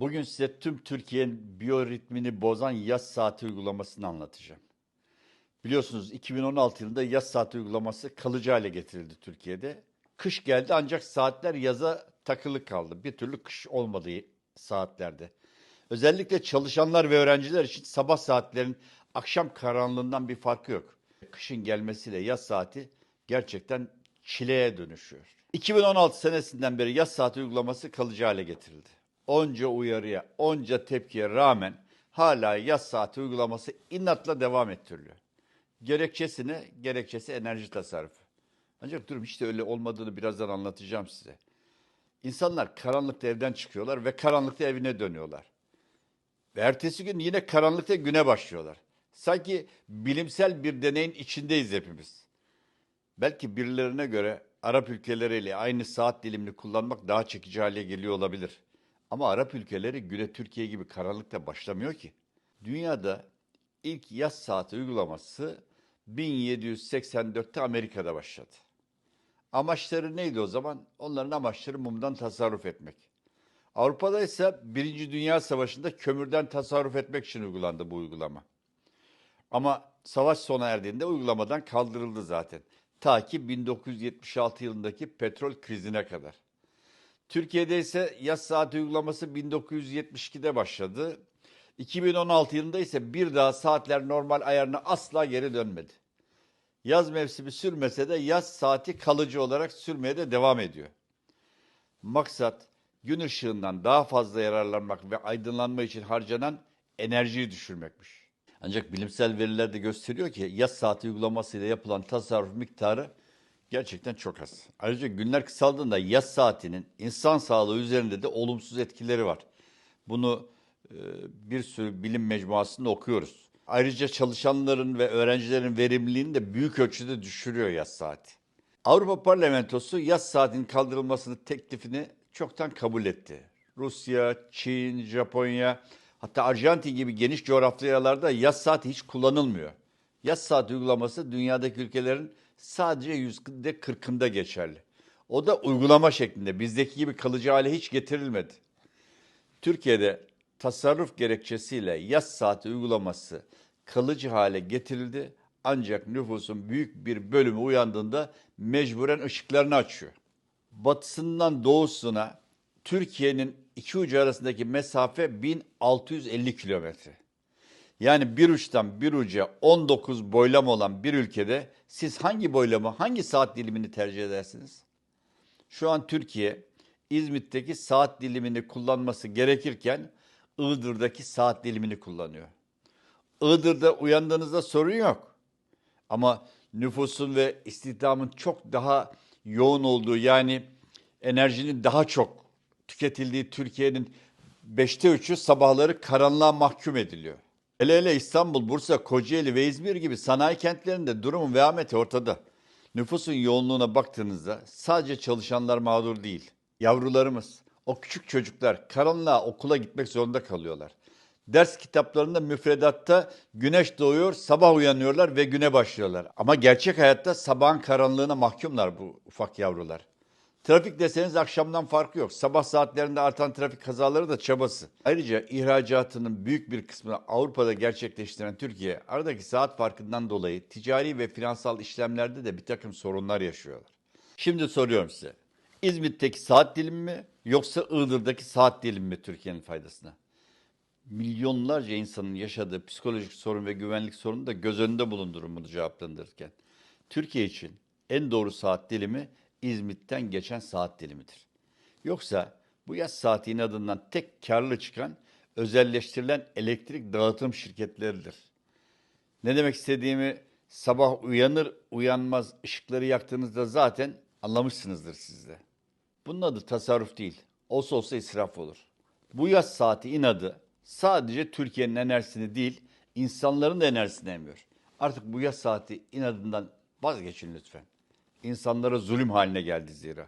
Bugün size tüm Türkiye'nin biyoritmini bozan yaz saati uygulamasını anlatacağım. Biliyorsunuz 2016 yılında yaz saati uygulaması kalıcı hale getirildi Türkiye'de. Kış geldi ancak saatler yaza takılı kaldı. Bir türlü kış olmadığı saatlerde. Özellikle çalışanlar ve öğrenciler için sabah saatlerin akşam karanlığından bir farkı yok. Kışın gelmesiyle yaz saati gerçekten çileye dönüşüyor. 2016 senesinden beri yaz saati uygulaması kalıcı hale getirildi. Onca uyarıya, onca tepkiye rağmen hala yaz saati uygulaması inatla devam ettiriliyor. Gerekçesi ne? Gerekçesi enerji tasarrufu. Ancak durum hiç de öyle olmadığını birazdan anlatacağım size. İnsanlar karanlıkta evden çıkıyorlar ve karanlıkta evine dönüyorlar. Ve ertesi gün yine karanlıkta güne başlıyorlar. Sanki bilimsel bir deneyin içindeyiz hepimiz. Belki birilerine göre Arap ülkeleriyle aynı saat dilimini kullanmak daha çekici hale geliyor olabilir. Ama Arap ülkeleri güne Türkiye gibi karanlıkta başlamıyor ki. Dünyada ilk yaz saati uygulaması 1784'te Amerika'da başladı. Amaçları neydi o zaman? Onların amaçları mumdan tasarruf etmek. Avrupa'da ise Birinci Dünya Savaşı'nda kömürden tasarruf etmek için uygulandı bu uygulama. Ama savaş sona erdiğinde uygulamadan kaldırıldı zaten. Ta ki 1976 yılındaki petrol krizine kadar. Türkiye'de ise yaz saati uygulaması 1972'de başladı. 2016 yılında ise bir daha saatler normal ayarına asla geri dönmedi. Yaz mevsimi sürmese de yaz saati kalıcı olarak sürmeye de devam ediyor. Maksat gün ışığından daha fazla yararlanmak ve aydınlanma için harcanan enerjiyi düşürmekmiş. Ancak bilimsel veriler de gösteriyor ki yaz saati uygulamasıyla yapılan tasarruf miktarı gerçekten çok az. Ayrıca günler kısaldığında yaz saatinin insan sağlığı üzerinde de olumsuz etkileri var. Bunu e, bir sürü bilim mecmuasında okuyoruz. Ayrıca çalışanların ve öğrencilerin verimliliğini de büyük ölçüde düşürüyor yaz saati. Avrupa Parlamentosu yaz saatinin kaldırılmasını teklifini çoktan kabul etti. Rusya, Çin, Japonya hatta Arjantin gibi geniş coğrafyalarda yaz saati hiç kullanılmıyor. Yaz saati uygulaması dünyadaki ülkelerin sadece yüzde kırkında geçerli. O da uygulama şeklinde bizdeki gibi kalıcı hale hiç getirilmedi. Türkiye'de tasarruf gerekçesiyle yaz saati uygulaması kalıcı hale getirildi. Ancak nüfusun büyük bir bölümü uyandığında mecburen ışıklarını açıyor. Batısından doğusuna Türkiye'nin iki ucu arasındaki mesafe 1650 kilometre. Yani bir uçtan bir uca 19 boylam olan bir ülkede siz hangi boylamı, hangi saat dilimini tercih edersiniz? Şu an Türkiye İzmit'teki saat dilimini kullanması gerekirken Iğdır'daki saat dilimini kullanıyor. Iğdır'da uyandığınızda sorun yok. Ama nüfusun ve istihdamın çok daha yoğun olduğu yani enerjinin daha çok tüketildiği Türkiye'nin beşte üçü sabahları karanlığa mahkum ediliyor. Hele hele İstanbul, Bursa, Kocaeli ve İzmir gibi sanayi kentlerinde durumun vehameti ortada. Nüfusun yoğunluğuna baktığınızda sadece çalışanlar mağdur değil. Yavrularımız, o küçük çocuklar karanlığa okula gitmek zorunda kalıyorlar. Ders kitaplarında müfredatta güneş doğuyor, sabah uyanıyorlar ve güne başlıyorlar. Ama gerçek hayatta sabahın karanlığına mahkumlar bu ufak yavrular. Trafik deseniz akşamdan farkı yok. Sabah saatlerinde artan trafik kazaları da çabası. Ayrıca ihracatının büyük bir kısmını Avrupa'da gerçekleştiren Türkiye, aradaki saat farkından dolayı ticari ve finansal işlemlerde de bir takım sorunlar yaşıyorlar. Şimdi soruyorum size. İzmit'teki saat dilimi mi yoksa Iğdır'daki saat dilimi mi Türkiye'nin faydasına? Milyonlarca insanın yaşadığı psikolojik sorun ve güvenlik sorunu da göz önünde bulundurun bunu cevaplandırırken. Türkiye için en doğru saat dilimi İzmit'ten geçen saat dilimidir. Yoksa bu yaz saati inadından tek karlı çıkan özelleştirilen elektrik dağıtım şirketleridir. Ne demek istediğimi sabah uyanır uyanmaz ışıkları yaktığınızda zaten anlamışsınızdır siz de. Bunun adı tasarruf değil. Olsa olsa israf olur. Bu yaz saati inadı sadece Türkiye'nin enerjisini değil, insanların da enerjisini emiyor. Artık bu yaz saati inadından vazgeçin lütfen. İnsanlara zulüm haline geldi zira.